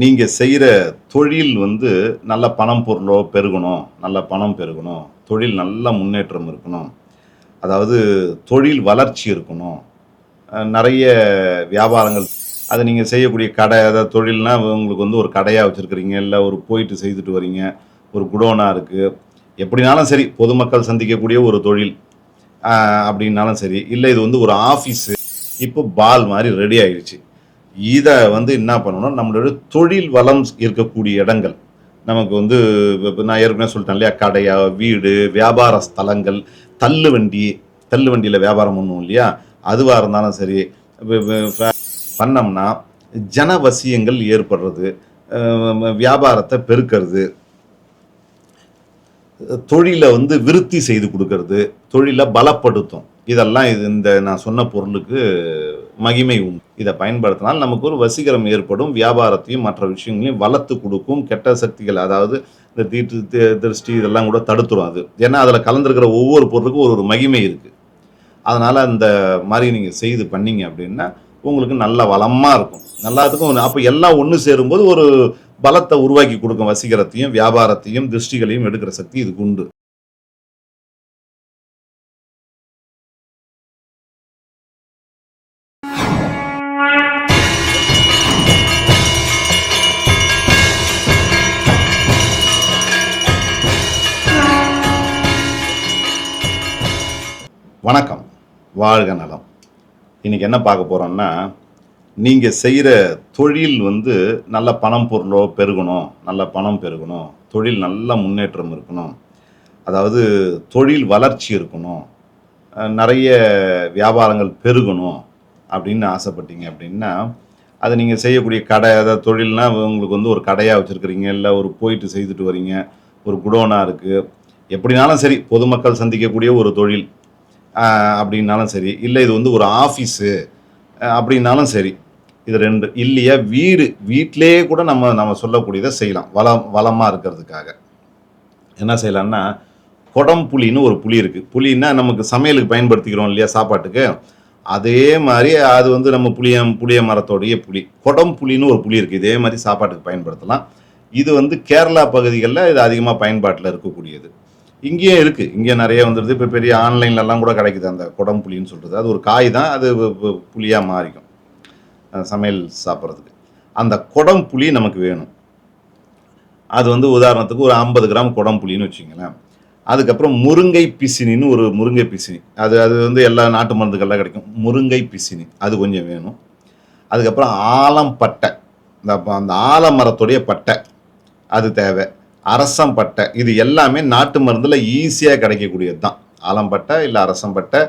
நீங்கள் செய்கிற தொழில் வந்து நல்ல பணம் பொருளோ பெருகணும் நல்ல பணம் பெருகணும் தொழில் நல்ல முன்னேற்றம் இருக்கணும். அதாவது தொழில் வளர்ச்சி இருக்கணும். நிறைய வியாபாரங்கள் அதை நீங்கள் செய்யக்கூடிய கடை அதாவது தொழில்னால் உங்களுக்கு வந்து ஒரு கடையாக வச்சுருக்கிறீங்க இல்லை ஒரு போயிட்டு செய்துட்டு வரீங்க ஒரு குடோனாக இருக்குது எப்படினாலும் சரி பொதுமக்கள் சந்திக்கக்கூடிய ஒரு தொழில் அப்படின்னாலும் சரி இல்லை இது வந்து ஒரு ஆஃபீஸு இப்போ பால் மாதிரி ரெடி ஆயிடுச்சு இதை வந்து என்ன பண்ணணும் நம்மளோட தொழில் வளம் இருக்கக்கூடிய இடங்கள். நமக்கு வந்து நான் ஏற்கனவே சொல்லிட்டேன் இல்லையா கடையா வீடு வியாபார ஸ்தலங்கள் தள்ளு வண்டி தள்ளு வண்டியில் வியாபாரம் பண்ணுவோம் இல்லையா? அதுவாக இருந்தாலும் சரி பண்ணோம்னா ஜனவசியங்கள் ஏற்படுறது வியாபாரத்தை பெருக்கிறது தொழிலை வந்து விருத்தி செய்து கொடுக்கறது தொழிலை பலப்படுத்தும். இதெல்லாம் இது இந்த நான் சொன்ன பொருளுக்கு மகிமை உண்டு. இதை பயன்படுத்தினால் நமக்கு ஒரு வசீகரம் ஏற்படும் வியாபாரத்தையும் மற்ற விஷயங்களையும் வளர்த்து கொடுக்கும் கெட்ட சக்திகள் அதாவது இந்த தீட்டு திருஷ்டி இதெல்லாம் கூட தடுத்துரும் அது. ஏன்னா அதில் கலந்துருக்கிற ஒவ்வொரு பொருளுக்கும் ஒரு ஒரு மகிமை இருக்குது அதனால் அந்த மாதிரி நீங்கள் செய்து பண்ணீங்க அப்படின்னா உங்களுக்கு நல்ல வளமாக இருக்கும். நல்லாத்துக்கும் அப்போ எல்லாம் ஒன்று சேரும்போது ஒரு பலத்தை உருவாக்கி கொடுக்கும் வசீகரத்தையும் வியாபாரத்தையும் திருஷ்டிகளையும் எடுக்கிற சக்தி இதுக்கு உண்டு. வணக்கம். வாழ்க நலம். இன்னைக்கு என்ன பார்க்க போறோம்னா நீங்க செய்கிற தொழில் வந்து நல்ல பணம் பொருளோ பெருகணும் நல்ல பணம் பெருகணும் தொழில் நல்ல முன்னேற்றம் இருக்கணும் அதாவது தொழில் வளர்ச்சி இருக்கணும் நிறைய வியாபாரங்கள் பெருகணும் அப்படின்னு ஆசைப்பட்டீங்க அப்படின்னா அது நீங்கள் செய்யக்கூடிய கடை அதாவது தொழில்னால் உங்களுக்கு வந்து ஒரு கடையாக வச்சுருக்கிறீங்க இல்லை ஒரு போயிட்டு செய்துட்டு வரீங்க ஒரு குடோனாக இருக்குது எப்படினாலும் சரி பொதுமக்கள் சந்திக்கக்கூடிய ஒரு தொழில். அப்படின்னாலும் சரி. இல்லை இது வந்து ஒரு ஆஃபீஸு அப்படின்னாலும் சரி. இது ரெண்டு இல்லையா வீடு. வீட்டிலேயே கூட நம்ம நம்ம சொல்லக்கூடியதை செய்யலாம். வளம் வளமாக இருக்கிறதுக்காக. என்ன செய்யலாம்னா குடம் புளின்னு ஒரு புளி இருக்குது புளின்னா நமக்கு சமையலுக்கு பயன்படுத்திக்கிறோம் இல்லையா சாப்பாட்டுக்கு. அதே மாதிரி அது வந்து நம்ம புளிய புளிய மரத்தோடைய புளி. குடம் புளின்னு ஒரு புளி இருக்குது இதே மாதிரி சாப்பாட்டுக்கு பயன்படுத்தலாம். இது வந்து கேரளா பகுதிகளில் இது அதிகமாக பயன்பாட்டில் இருக்கக்கூடியது. இங்கேயும் இருக்குது இங்கே நிறைய வந்துடுது இப்போ பெரிய ஆன்லைன்லலாம் கூட கிடைக்குது. அந்த குடம் புளின்னு சொல்கிறது அது ஒரு காய் தான். அது புளியாக மாறிக்கும். சமையல் சாப்பிட்றதுக்கு. அந்த குடம் புளி நமக்கு வேணும். அது வந்து உதாரணத்துக்கு ஒரு ஐம்பது கிராம் குடம் புளின்னு வச்சுங்களேன் அதுக்கப்புறம் முருங்கை பிசினின்னு ஒரு முருங்கை பிசினி. அது அது வந்து எல்லா நாட்டு மருந்துகள்லாம் கிடைக்கும். முருங்கை பிசினி. அது கொஞ்சம் வேணும். அதுக்கப்புறம் ஆலம்பட்டை. இந்த அந்த ஆலமரத்துடைய பட்டை. அது தேவை. அரசம்பட்டை. இது எல்லாமே நாட்டு மருந்தில் ஈஸியாக கிடைக்கக்கூடியது தான் ஆலம்பட்டை இல்லை அரசம்பட்டை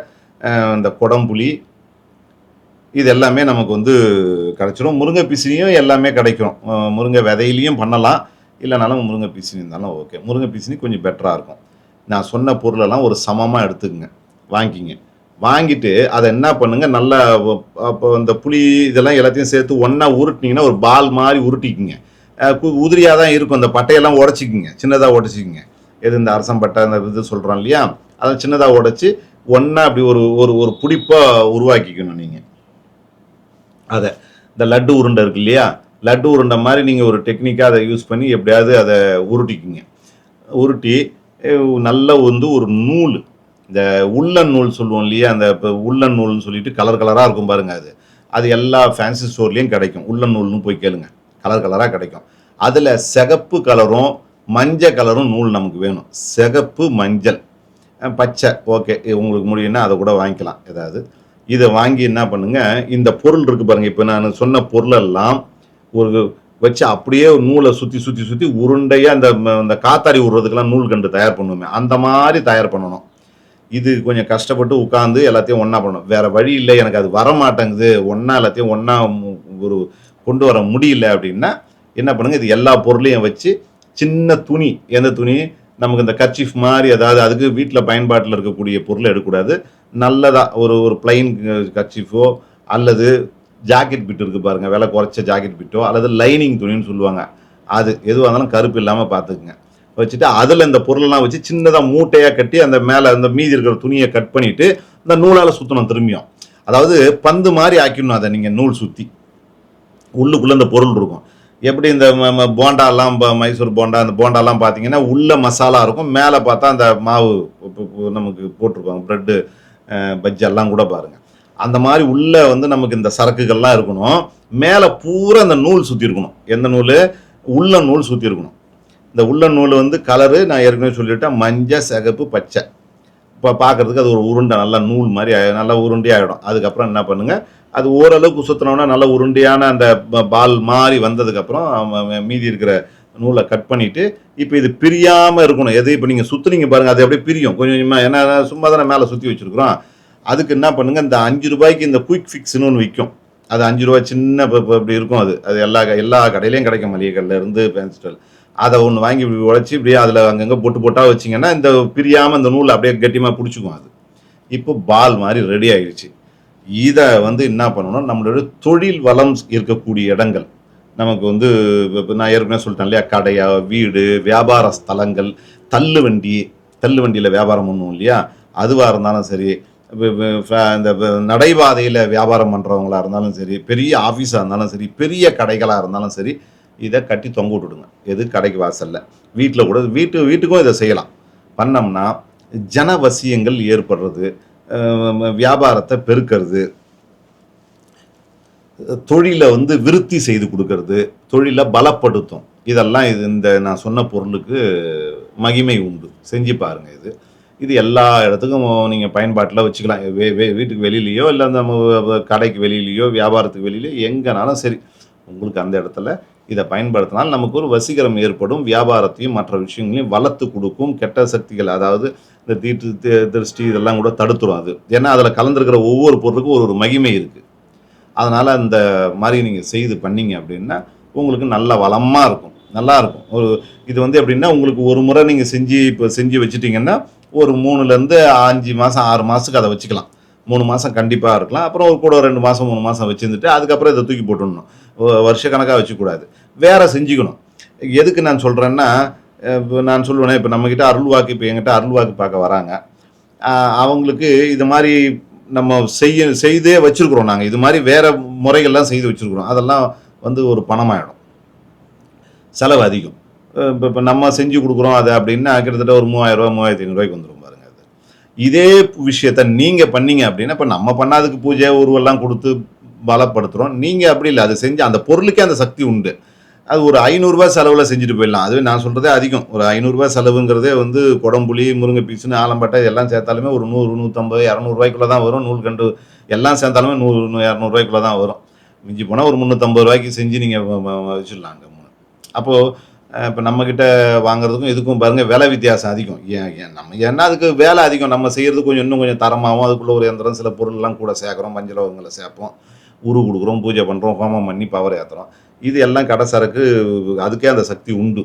இந்த குடம்புளி இது எல்லாமே நமக்கு வந்து கிடைச்சிடும் முருங்கை பிசினியும் எல்லாமே கிடைக்கும். முருங்கை விதையிலையும் பண்ணலாம். இல்லைனாலும் முருங்கை பிசினி இருந்தாலும் ஓகே. முருங்கை பிசினி கொஞ்சம் பெட்டராக இருக்கும். நான் சொன்ன பொருளெல்லாம் ஒரு சமமாக எடுத்துக்கங்க. வாங்கிக்கிங்க வாங்கிட்டு அதை என்ன பண்ணுங்க? நல்லா அப்போ இந்த புளி இதெல்லாம் எல்லாத்தையும் சேர்த்து ஒன்றா உருட்டினீங்கன்னா ஒரு பால் மாதிரி உருட்டிக்குங்க. உதிரியாக தான் இருக்கும். அந்த பட்டையெல்லாம் உடச்சிக்கிங்க. சின்னதாக உடச்சிக்கிங்க. எது இந்த அரசம்பட்டை அந்த இது சொல்கிறோம் இல்லையா? அதை சின்னதாக உடைச்சி ஒன்றா அப்படி ஒரு ஒரு ஒரு பிடிப்பாக உருவாக்கிக்கணும் நீங்கள் அதை. இந்த லட்டு உருண்டை இருக்கு இல்லையா? லட்டு உருண்டை மாதிரி நீங்கள் ஒரு டெக்னிக்காக அதை யூஸ் பண்ணி எப்படியாவது அதை உருட்டிக்குங்க. உருட்டி நல்ல வந்து ஒரு நூல். இந்த உள்ளன் நூல் சொல்லுவோம் இல்லையா? அந்த இப்போ உள்ளன் நூல்னு சொல்லிட்டு கலர் கலராக இருக்கும் பாருங்க அது. அது எல்லா ஃபேன்சி ஸ்டோர்லேயும் கிடைக்கும். உள்ளன் நூல்னு போய் கேளுங்க. கலர் கலராக கிடைக்கும். அதில் சிகப்பு கலரும் மஞ்சள் கலரும் நூல் நமக்கு வேணும். சிகப்பு மஞ்சள். பச்சை. ஓகே உங்களுக்கு முடியும்னா அதை கூட வாங்கிக்கலாம். ஏதாவது. இதை வாங்கி என்ன பண்ணுங்கள் இந்த பொருள் இருக்கு பாருங்கள் இப்போ நான் சொன்ன பொருளெல்லாம் ஒரு வச்சு அப்படியே நூலை சுற்றி சுற்றி சுற்றி உருண்டையாக அந்த அந்த காத்தாடி விடுறதுக்கெல்லாம் நூல் கண்டு தயார் பண்ணுவோமே. அந்த மாதிரி தயார் பண்ணணும். இது கொஞ்சம் கஷ்டப்பட்டு உட்காந்து எல்லாத்தையும் ஒன்றா பண்ணணும். வேறு வழி இல்லை. எனக்கு அது வர மாட்டேங்குது ஒன்றா எல்லாத்தையும் ஒன்றா ஒரு கொண்டு வர முடியல அப்படின்னா என்ன பண்ணுங்க இது எல்லா பொருளையும் வச்சு சின்ன துணி எந்த துணி? நமக்கு இந்த கர்ச்சீஃப் மாதிரி அதாவது அதுக்கு வீட்டில் பயன்பாட்டில் இருக்கக்கூடிய பொருளை எடுக்கக்கூடாது. நல்லதாக ஒரு ஒரு பிளைன் கர்ச்சீஃபோ அல்லது ஜாக்கெட் பிட் இருக்கு பாருங்க விலை குறைச்ச ஜாக்கெட் பிட்டோ அல்லது லைனிங் துணின்னு சொல்லுவாங்க. அது எதுவாக இருந்தாலும் கருப்பு இல்லாமல் பார்த்துக்குங்க. வச்சுட்டு அதில் இந்த பொருளெல்லாம் வச்சு சின்னதாக மூட்டையாக கட்டி அந்த மேலே அந்த மீதி இருக்கிற துணியை கட் பண்ணிவிட்டு இந்த நூலால் சுற்றணும் திரும்பியும். அதாவது பந்து மாதிரி ஆக்கிடணும் அதை நீங்கள் நூல் சுற்றி உள்ளுக்குள்ளே இந்த பொருள் இருக்கும். எப்படி இந்த ம- போண்டாலாம் ப- மைசூர் போண்டா அந்த போண்டாலாம் பார்த்தீங்கன்னா உள்ளே மசாலா இருக்கும். மேலே பார்த்தா அந்த மாவு நமக்கு போட்டிருப்பாங்க. ப்ரெட்டு பஜ்ஜெல்லாம் கூட பாருங்கள் அந்த மாதிரி உள்ளே வந்து நமக்கு இந்த சரக்குகள்லாம் இருக்கணும். மேலே பூரா அந்த நூல் சுற்றி இருக்கணும். எந்த நூல்? உள்ள நூல் சுற்றி இருக்கணும். இந்த உள்ள நூல் வந்து கலரு நான் ஏற்கனவே சொல்லிவிட்டேன் மஞ்சள் சிகப்பு பச்சை. இப்போ பார்க்கறதுக்கு அது ஒரு உருண்டை நல்லா நூல் மாதிரி நல்லா உருண்டையாகிடும் ஆகிடும் அதுக்கப்புறம் என்ன பண்ணுங்கள் அது ஓரளவுக்கு சுற்றினோன்னா நல்ல உருண்டையான அந்த பால் மாதிரி வந்ததுக்கப்புறம் மீதி இருக்கிற நூலை கட் பண்ணிவிட்டு இப்போ இது பிரியாமல் இருக்கணும். எது இப்போ நீங்கள் சுற்றுனீங்க பாருங்கள் அது அப்படியே பிரியும். கொஞ்சம் கொஞ்சமாக ஏன்னா சும்மா தானே மேலே சுற்றி வச்சுருக்குறோம். அதுக்கு என்ன பண்ணுங்கள் இந்த அஞ்சு ரூபாய்க்கு இந்த குயிக் ஃபிக்ஸ்னு ஒன்று விற்கும் அது அஞ்சு ரூபாய் சின்ன இப்போ இப்போ இப்படி இருக்கும் அது. அது எல்லா எல்லா கடையிலையும் கிடைக்கும். மளிகை கடையில் இருந்து பென்சிட்டல் அதை ஒன்று வாங்கி இப்படி உழைச்சி இப்படியே அதில் அங்கங்கே பொட்டு பொட்டாக வச்சிங்கன்னா இந்த பிரியாமல் இந்த நூல் அப்படியே கட்டியமாக பிடிச்சிக்கும் அது. இப்போ பால் மாதிரி ரெடி ஆயிடுச்சு இதை வந்து என்ன பண்ணணும் நம்மளோட தொழில் வளம் இருக்கக்கூடிய இடங்கள். நமக்கு வந்து நான் ஏற்கனவே சொல்லிட்டேன் இல்லையா கடையா வீடு வியாபார ஸ்தலங்கள் தள்ளு வண்டி தள்ளு வண்டியில் வியாபாரம் பண்ணுவோம் இல்லையா? அதுவாக இருந்தாலும் சரி இந்த நடைபாதையில் வியாபாரம் பண்ணுறவங்களா இருந்தாலும் சரி பெரிய ஆஃபீஸாக இருந்தாலும் சரி பெரிய கடைகளாக இருந்தாலும் சரி இதை கட்டி தொங்க விட்டுடுங்க. எது கடைக்கு வாசல்ல. வீட்டில் கூட வீட்டு வீட்டுக்கும் இதை செய்யலாம். பண்ணோம்னா ஜனவசியங்கள் ஏற்படுறது வியாபாரத்தை பெருக்கிறது தொழிலை வந்து விருத்தி செய்து கொடுக்கறது தொழிலை பலப்படுத்தும். இதெல்லாம் இது இந்த நான் சொன்ன பொருளுக்கு மகிமை உண்டு. செஞ்சு பாருங்கள் இது. இது எல்லா இடத்துக்கும் நீங்கள் பயன்பாட்டில் வச்சுக்கலாம். வே- வீட்டுக்கு வெளியிலையோ இல்லை நம்ம கடைக்கு வெளியிலையோ வியாபாரத்துக்கு வெளியிலையோ எங்கேனாலும் சரி. உங்களுக்கு அந்த இடத்துல இதை பயன்படுத்தினால் நமக்கு ஒரு வசீகரம் ஏற்படும் வியாபாரத்தையும் மற்ற விஷயங்களையும் வளர்த்து கொடுக்கும் கெட்ட சக்திகள் அதாவது இந்த தீட்டு திருஷ்டி இதெல்லாம் கூட தடுத்துரும் அது. ஏன்னா அதில் கலந்துருக்கிற ஒவ்வொரு பொருளுக்கும் ஒரு ஒரு மகிமை இருக்குது அதனால் அந்த மாதிரி நீங்கள் செய்து பண்ணீங்க அப்படின்னா உங்களுக்கு நல்ல வளமாக இருக்கும். நல்லா இருக்கும். ஒரு இது வந்து எப்படின்னா உங்களுக்கு ஒரு முறை நீங்கள் செஞ்சு இப்போ செஞ்சு வச்சுட்டிங்கன்னா ஒரு மூணுலேருந்து அஞ்சு மாதம் ஆறு மாதத்துக்கு அதை வச்சுக்கலாம். மூணு மாதம் கண்டிப்பாக இருக்கலாம். அப்புறம் ஒரு கூட ரெண்டு மாதம் மூணு மாதம் வச்சுருந்துட்டு அதுக்கப்புறம் இதை தூக்கி போட்டுடணும். வருஷ கணக்காக வச்சுக்கூடாது. வேறு செஞ்சுக்கணும். எதுக்கு நான் சொல்கிறேன்னா இப்போ நான் சொல்லுவேனே இப்போ நம்மக்கிட்ட அருள்வாக்கு இப்போ என்கிட்ட அருள்வாக்கு பார்க்க வராங்க. அவங்களுக்கு இது மாதிரி நம்ம செய்ய செய்தே வச்சுருக்குறோம் நாங்கள் இது மாதிரி வேறு முறைகள்லாம் செய்து வச்சுருக்குறோம். அதெல்லாம் வந்து ஒரு பணமாயிடும். செலவு அதிகம். இப்போ இப்போ நம்ம செஞ்சு கொடுக்குறோம் அது அப்படின்னா கிட்டத்தட்ட ஒரு மூவாயிரம் ரூபா மூவாயிரத்தி ஐநூறுரூவாய்க்கு வந்துடும் இதே விஷயத்த நீங்கள் பண்ணீங்க அப்படின்னா இப்போ நம்ம பண்ணாதுக்கு பூஜை உருவெல்லாம் கொடுத்து பலப்படுத்துகிறோம் நீங்கள் அப்படி இல்லை அது செஞ்சு அந்த பொருளுக்கே அந்த சக்தி உண்டு. அது ஒரு ஐநூறுரூவா செலவில் செஞ்சுட்டு போயிடலாம். அதுவே நான் சொல்கிறதே அதிகம். ஒரு ஐநூறுரூவா செலவுங்கிறதே வந்து குடம்புளி முருங்கை பீஸுன்னு ஆலம்பட்டை எல்லாம் சேர்த்தாலுமே ஒரு நூறு நூற்றம்பது இரநூறுவாய்க்குள்ளே தான் வரும். நூல்கண்டு எல்லாம் சேர்த்தாலுமே நூறு இரநூறுவாய்க்குள்ளே தான் வரும். மிஞ்சி போனால் ஒரு முந்நூற்றம்பது ரூபாய்க்கு செஞ்சு நீங்கள் வச்சிடலாங்க. அப்போது இப்போ நம்மக்கிட்ட வாங்குறதுக்கும் இதுக்கும் பாருங்கள் விலை வித்தியாசம் அதிகம். ஏன் ஏன் நம்ம ஏன்னா அதுக்கு வேலை அதிகம். நம்ம செய்கிறது கொஞ்சம் இன்னும் கொஞ்சம் தரமாகவும் அதுக்குள்ளே ஒரு எந்திரம் சில பொருள்லாம் கூட சேர்க்குறோம். மஞ்சளவங்களை சேர்ப்போம். உரு கொடுக்குறோம். பூஜை பண்ணுறோம் ஹோமம் பண்ணி பவர் ஏற்றுறோம் இது எல்லாம் கடை சரக்கு அதுக்கே அந்த சக்தி உண்டு.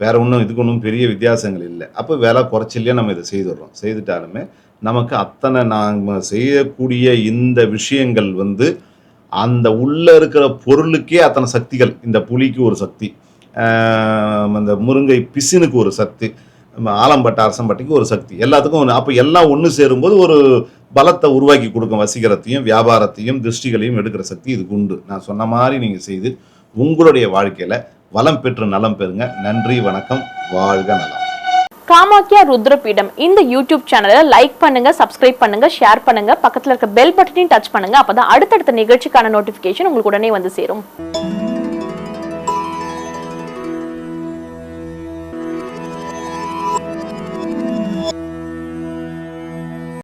வேறு ஒன்றும் இதுக்கு ஒன்றும் பெரிய வித்தியாசங்கள் இல்லை. அப்போ விலை குறைச்சிலேயே நம்ம இதை செய்துடுறோம். செய்துட்டாலுமே நமக்கு அத்தனை நாம் செய்யக்கூடிய இந்த விஷயங்கள் வந்து அந்த உள்ளே இருக்கிற பொருளுக்கே அத்தனை சக்திகள். இந்த புலிக்கு ஒரு சக்தி. அந்த முருங்கை பிசினுக்கு ஒரு சக்தி நம்ம ஆலம்பட்டை அரசம்பட்டிக்கு ஒரு சக்தி. எல்லாத்துக்கும் ஒன்று அப்போ எல்லாம் ஒன்று சேரும்போது ஒரு பலத்தை உருவாக்கி கொடுக்கும் வசீகரத்தையும் வியாபாரத்தையும் திருஷ்டிகளையும் எடுக்கிற சக்தி இதுக்கு உண்டு. நான் சொன்ன மாதிரி நீங்கள் செய்து உங்களுடைய வாழ்க்கையில் வளம் பெற்று நலம் பெறுங்க. நன்றி வணக்கம் வாழ்க நலம். காமாக்கியா ருத்ரபீடம். இந்த யூடியூப் சேனலை லைக் பண்ணுங்க சப்ஸ்கிரைப் பண்ணுங்க ஷேர் பண்ணுங்க. பக்கத்தில் இருக்க பெல் பட்டனையும் டச் பண்ணுங்க. அப்பதான் அடுத்தடுத்த நிகழ்ச்சிக்கான நோட்டிபிகேஷன் உங்களுக்கு உடனே வந்து சேரும்.